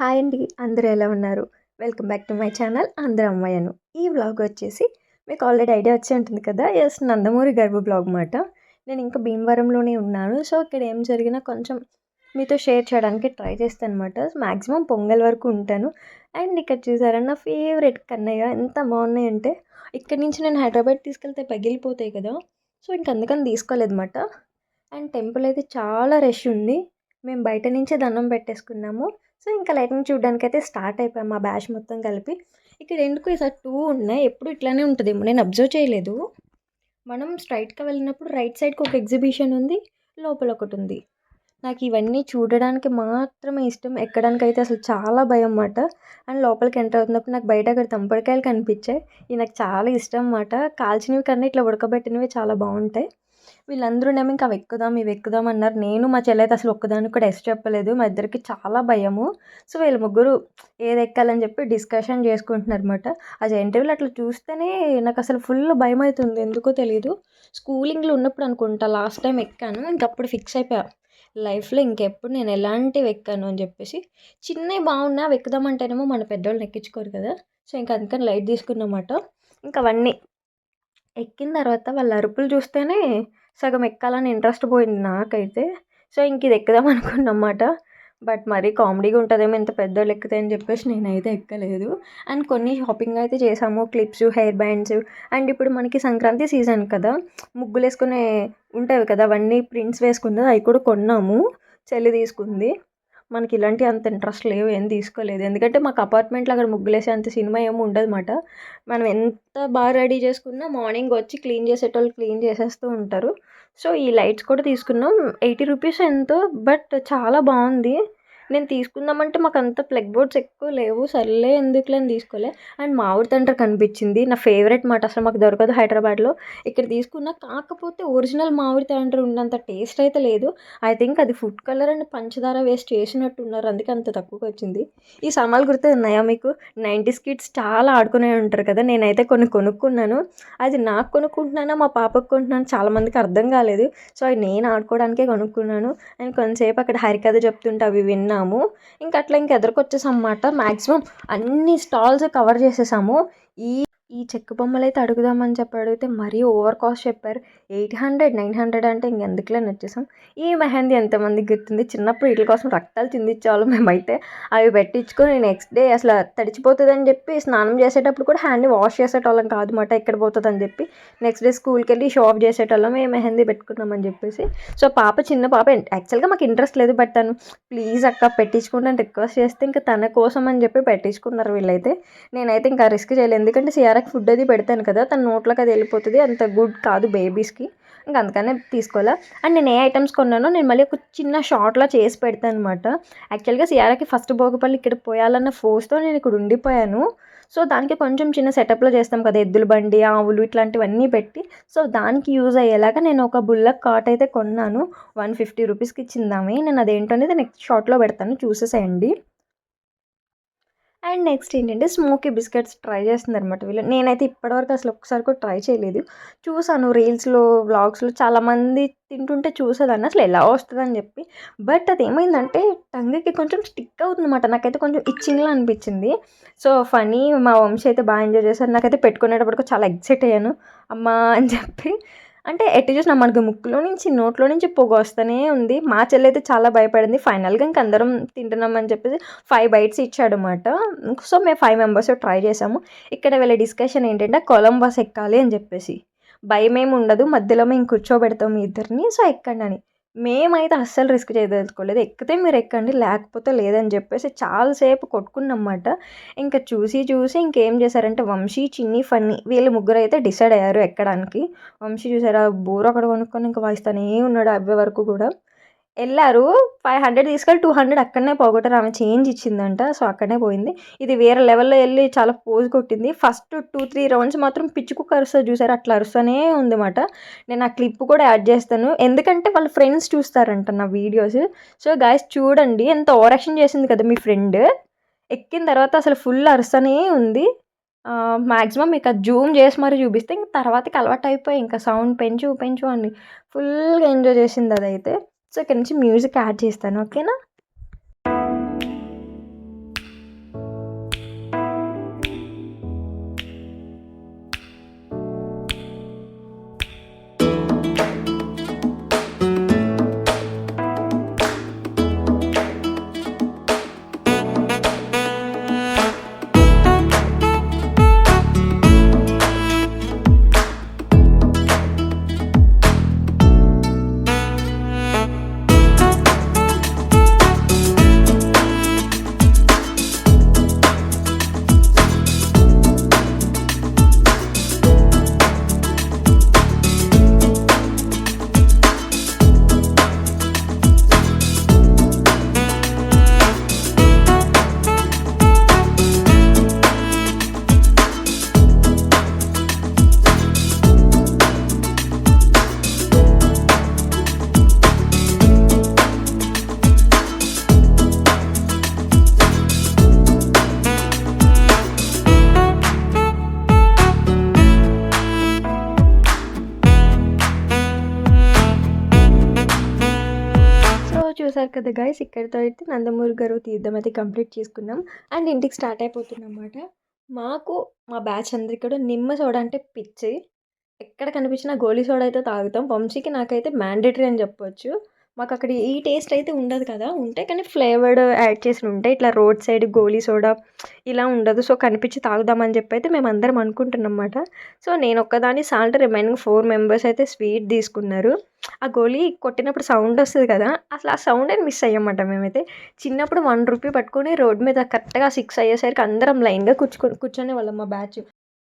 Hi అండి అందరూ ఎలా ఉన్నారు? Welcome back to my channel అందరూ అమ్మాయను. ఈ వ్లాగ్ వచ్చేసి మీకు ఆల్రెడీ ఐడియా వచ్చి ఉంటుంది కదా ఎస్ నందమూరి గర్భ బ్లాగ్ మాట. నేను ఇంకా భీమవరంలోనే ఉన్నాను సో ఇక్కడ ఏం జరిగినా కొంచెం మీతో షేర్ చేయడానికి ట్రై చేస్తాను అనమాట మ్యాక్సిమం పొంగల్ వరకు ఉంటాను. అండ్ ఇక్కడ చూసారా నా ఫేవరెట్ కన్నయ్య ఎంత బాగున్నాయంటే ఇక్కడ నుంచి నేను హైదరాబాద్ తీసుకెళ్తే పగిలిపోతాయి కదా సో ఇంక అందుకని తీసుకోలేదు అండ్ టెంపుల్ అయితే చాలా రష్ ఉంది. మేము బయట నుంచే దండం పెట్టేసుకున్నాము. సో ఇంకా లైటింగ్ చూడడానికి అయితే స్టార్ట్ అయిపోయాం మా బ్యాచ్ మొత్తం కలిపి. ఇక్కడ ఎందుకు ఈసారి టూ ఉన్నాయి? ఎప్పుడు ఇట్లానే ఉంటుందేమో నేను అబ్జర్వ్ చేయలేదు. మనం స్ట్రైట్గా వెళ్ళినప్పుడు రైట్ సైడ్కి ఒక ఎగ్జిబిషన్ ఉంది లోపల ఒకటి ఉంది. నాకు ఇవన్నీ చూడడానికి మాత్రమే ఇష్టం. ఎక్కడానికి అయితే అసలు చాలా భయం అన్నమాట. అండ్ లోపలికి ఎంటర్ అవుతున్నప్పుడు నాకు బయట అక్కడ తంపడికాయలు కనిపించాయి. ఇవి నాకు చాలా ఇష్టం అన్నమాట. కాల్చినవి కన్నా ఇట్లా ఉడకబెట్టినవి చాలా బాగుంటాయి. వీళ్ళందరూనేమో ఇంకా అవి ఎక్కుదాం ఇవి ఎక్కుదాం అన్నారు. నేను మా చెల్లి అయితే అసలు ఒక్కదానికి కూడా ఎస్ చెప్పలేదు. మా ఇద్దరికి చాలా భయము. సో వీళ్ళ ముగ్గురు ఏది ఎక్కాలని చెప్పి డిస్కషన్ చేసుకుంటున్నారు అనమాట ఆ ఇంటర్వ్యూలు అట్లా చూస్తేనే నాకు అసలు ఫుల్ భయం అవుతుంది ఎందుకో తెలియదు స్కూలింగ్లో ఉన్నప్పుడు అనుకుంటా లాస్ట్ టైం ఎక్కాను. ఇంకప్పుడు ఫిక్స్ అయిపోయా. లైఫ్లో ఇంకెప్పుడు నేను ఎలాంటివి ఎక్కాను అని చెప్పేసి. చిన్నవి బాగున్నా అవి ఎక్కుదామంటేనేమో మన పెద్దవాళ్ళని ఎక్కించుకోరు కదా. సో ఇంకా అందుకని లైట్ తీసుకున్నమాట. ఇంకా అవన్నీ. ఎక్కిన తర్వాత వాళ్ళ అరుపులు చూస్తేనే సగం ఎక్కాలని ఇంట్రెస్ట్ పోయింది నాకైతే. సో ఇంక ఇది ఎక్కుదాం అనుకున్నమాట. బట్ మరీ కామెడీగా ఉంటుందేమో ఇంత పెద్దోళ్ళు ఎక్కుతాయని అని చెప్పేసి నేనైతే ఎక్కలేదు. అండ్ కొన్ని షాపింగ్ అయితే చేసాము. క్లిప్స్ హెయిర్ బ్యాండ్స్ అండ్ ఇప్పుడు మనకి సంక్రాంతి సీజన్ కదా. ముగ్గులు వేసుకునే ఉంటాయి కదా. అవన్నీ ప్రింట్స్ వేసుకుంది అవి కూడా కొన్నాము. చెల్లి తీసుకుంది. మనకి ఇలాంటి అంత ఇంట్రెస్ట్ లేవు ఏం తీసుకోలేదు. ఎందుకంటే మాకు అపార్ట్మెంట్లో అక్కడ ముగ్గులేసే అంత సినిమా ఏమి ఉండదు మనం ఎంత బాగా రెడీ చేసుకున్నా మార్నింగ్ వచ్చి క్లీన్ చేసేటోళ్ళు క్లీన్ చేసేస్తూ ఉంటారు. సో ఈ లైట్స్ కూడా తీసుకున్నాం. ఎయిటీ రూపీస్ ఎంతో బట్ చాలా బాగుంది. నేను తీసుకుందామంటే మాకు అంత ప్లగ్ బోర్డ్స్ ఎక్కువ లేవు. సర్లే ఎందుకులే అని తీసుకోలే. అండ్ మామిడి తండ్రి కనిపించింది. నా ఫేవరెట్ మాట అసలు మాకు దొరకదు హైదరాబాద్లో. ఇక్కడ తీసుకున్న కాకపోతే ఒరిజినల్ మామిడి తండ్రి ఉన్నంత టేస్ట్ అయితే లేదు. ఐ థింక్ అది ఫుడ్ కలర్ అండ్ పంచదార వేస్ట్ చేసినట్టు ఉన్నారు అందుకే అంత తక్కువగా వచ్చింది. ఈ సామాన్లు గుర్తు ఉన్నాయా మీకు? నైంటీస్ కిడ్స్ చాలా ఆడుకునే ఉంటారు కదా. నేనైతే కొన్ని కొనుక్కున్నాను. అది నాకు కొనుక్కుంటున్నానా మా పాపకు కొంటున్నాను చాలామందికి అర్థం కాలేదు. సో అవి నేను ఆడుకోవడానికే కొనుక్కున్నాను. అండ్ కొంతసేపు అక్కడ హరికథ చెప్తుంటే అవి విన్నా. తిన్నాము ఇంకా అట్లా ఇంక ఎదురుకొచ్చేసాం అన్నమాట మ్యాక్సిమం అన్ని స్టాల్స్ కవర్ చేసేసాము. ఈ ఈ చెక్క బొమ్మలు అయితే అడుగుదామని చెప్పి అడిగితే మరీ ఓవర్ కాస్ట్ చెప్పారు. ఎయిట్ హండ్రెడ్ నైన్ హండ్రెడ్ అంటే ఇంకెందుకులే నచ్చేసాం ఈ మెహందీ ఎంతమంది గుర్తుంది? చిన్నప్పుడు వీటి కోసం రక్తాలు చిందించేవాళ్ళం మేమైతే. అవి పెట్టించుకొని నెక్స్ట్ డే అసలు తడిచిపోతుందని చెప్పి స్నానం చేసేటప్పుడు కూడా హ్యాండ్ని వాష్ చేసేటోళ్ళం కాదు మాట. ఎక్కడ పోతుందని చెప్పి నెక్స్ట్ డే స్కూల్కి వెళ్ళి షాప్ చేసేటోళ్ళం. ఏ మెహందీ పెట్టుకున్నామని చెప్పేసి. సో పాప చిన్న పాప. యాక్చువల్గా మాకు ఇంట్రెస్ట్ లేదు బట్ తను ప్లీజ్ అక్క పెట్టించుకుంటాను రిక్వెస్ట్ చేస్తే ఇంకా తన కోసం అని చెప్పి పెట్టించుకున్నారు వీళ్ళైతే. నేనైతే ఇంకా రిస్క్ చేయలేదు. ఎందుకంటే సిఆర్ తనకి ఫుడ్ అది పెడతాను కదా తన నోట్లోకి అది వెళ్ళిపోతుంది. అంత గుడ్ కాదు బేబీస్కి ఇంకా అందుకనే తీసుకోవాలా. అండ్ నేను ఏ ఐటమ్స్ కొన్నానో నేను మళ్ళీ ఒక చిన్న షార్ట్లో చేసి పెడతాను అనమాట యాక్చువల్గా సియారాకి ఫస్ట్ భోగపల్లి ఇక్కడ పోయాలన్న ఫోర్స్తో నేను ఇక్కడ ఉండిపోయాను. సో దానికి కొంచెం చిన్న సెటప్లో చేస్తాం కదా ఎద్దుల బండి ఆవులు ఇట్లాంటివన్నీ పెట్టి. సో దానికి యూజ్ అయ్యేలాగా నేను ఒక బుల్లక్ కాట్ అయితే కొన్నాను. వన్ ఫిఫ్టీ రూపీస్కి ఇచ్చిందామే నేను అదేంటో అనేది నెక్స్ట్ షార్ట్లో పెడతాను. చూసేసేయండి. అండ్ నెక్స్ట్ ఏంటంటే స్మోకీ బిస్కెట్స్ ట్రై చేస్తుందన్నమాట వీళ్ళు. నేనైతే ఇప్పటివరకు అసలు ఒకసారి కూడా ట్రై చేయలేదు. చూసాను రీల్స్లో వ్లాగ్స్లో చాలామంది తింటుంటే చూసేదాన్ని అసలు ఎలా వస్తుందని చెప్పి. బట్ అది ఏమైందంటే టంగ్కి కొంచెం స్టిక్ అవుతుంది అనమాట నాకైతే కొంచెం ఇచ్చింగ్లా అనిపించింది. సో ఫనీ మా వంశీ అయితే బాగా ఎంజాయ్ చేశారు. నాకైతే పెట్టుకునేటప్పటికి చాలా ఎక్సైట్ అయ్యాను. అమ్మా అని చెప్పి అంటే ఎట్టి చూసినా మనకి ముక్కులో నుంచి నోట్లో నుంచి పొగ వస్తూనే ఉంది. మా చెల్లి అయితే చాలా భయపడింది. ఫైనల్గా ఇంక అందరం తింటున్నామని చెప్పేసి ఫైవ్ బైట్స్ ఇచ్చాడనమాట సో మేము ఫైవ్ మెంబర్స్ ట్రై చేసాము. ఇక్కడ వెళ్ళే డిస్కషన్ ఏంటంటే కొలంబస్ ఎక్కాలి అని చెప్పేసి. భయం ఏమి ఉండదు. మధ్యలో మేము కూర్చోబెడతాం ఇద్దరిని. సో ఎక్కండి అని. మేమైతే అస్సలు రిస్క్ చేయదలుచుకోలేదు. ఎక్కితే మీరు ఎక్కండి లేకపోతే లేదని చెప్పేసి చాలాసేపు కొట్టుకున్నమాట ఇంకా చూసి చూసి ఇంకేం చేశారంటే వంశీ చిన్ని ఫన్నీ వీళ్ళు ముగ్గురు అయితే డిసైడ్ అయ్యారు ఎక్కడానికి. వంశీ చూసారా బోర్ అక్కడ కొనుక్కొని ఇంకా వాయిస్తానే ఉన్నాడు అవ్వే వరకు కూడా. వెళ్ళారు ఫైవ్ హండ్రెడ్ తీసుకెళ్ళి టూ హండ్రెడ్ అక్కడనే పోగొట్టారు. ఆమె చేంజ్ ఇచ్చిందంట. సో అక్కడనే పోయింది. ఇది వేరే లెవెల్లో వెళ్ళి చాలా పోజ్ కొట్టింది. ఫస్ట్ టూ త్రీ రౌండ్స్ మాత్రం పిచ్చుకు కుక్క అరుస్తుంది చూసారు? అట్లా అరుస్తూనే ఉందన్నమాట. నేను ఆ క్లిప్ కూడా యాడ్ చేస్తాను. ఎందుకంటే వాళ్ళ ఫ్రెండ్స్ చూస్తారంట నా వీడియోస్ సో గాయస్ చూడండి. ఎంత ఓవరాక్షన్ చేసింది కదా మీ ఫ్రెండ్ ఎక్కిన తర్వాత అసలు ఫుల్ అరుస్తూనే ఉంది. మ్యాక్సిమం మీకు అది జూమ్ చేసి మరి చూపిస్తే ఇంక తర్వాతకి అలవాటు అయిపోయి ఇంకా సౌండ్ పెంచు పెంచు అని ఫుల్గా ఎంజాయ్ చేసింది అదైతే. సో ఇక్కడ నుంచి మ్యూజిక్ యాడ్ చేస్తాను ఓకేనా? చూసారు కదా గైస్ ఇక్కడితో అయితే నందమూరి గారు తీర్థం అయితే కంప్లీట్ చేసుకున్నాం. అండ్ ఇంటికి స్టార్ట్ అయిపోతున్నాం అన్నమాట మాకు మా బ్యాచ్ అందరికీ కూడా నిమ్మ సోడా అంటే పిచ్చి. ఎక్కడ కనిపించినా గోలీ సోడా అయితే తాగుతాం. వంశీకి నాకైతే మ్యాండేటరీ అని చెప్పొచ్చు. మాకు అక్కడ ఈ టేస్ట్ అయితే ఉండదు కదా. ఉంటే కానీ ఫ్లేవర్డ్ యాడ్ చేసి ఉంటాయి ఇట్లా రోడ్ సైడ్ గోలీ సోడా ఇలా ఉండదు. సో కనిపించి తాగుదామని చెప్పి అయితే మేము అందరం అనుకుంటున్నాం అన్నమాట సో నేను ఒక్కదాని సాల్ట్ రిమైనింగ్ ఫోర్ మెంబర్స్ అయితే స్వీట్ తీసుకున్నారు. ఆ గోళీ కొట్టినప్పుడు సౌండ్ వస్తుంది కదా. అసలు ఆ సౌండ్ అని మిస్ అయ్యమాట మేమైతే. చిన్నప్పుడు వన్ రూపీ పట్టుకొని రోడ్ మీద కరెక్ట్గా సిక్స్ అయ్యేసరికి అందరం లైన్గా కూర్చుని కూర్చొనే వాళ్ళం మా బ్యాచ్